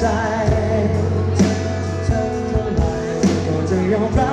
ใจเธอเมื่อไหร่ก็จะยอมรับ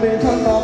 been turned.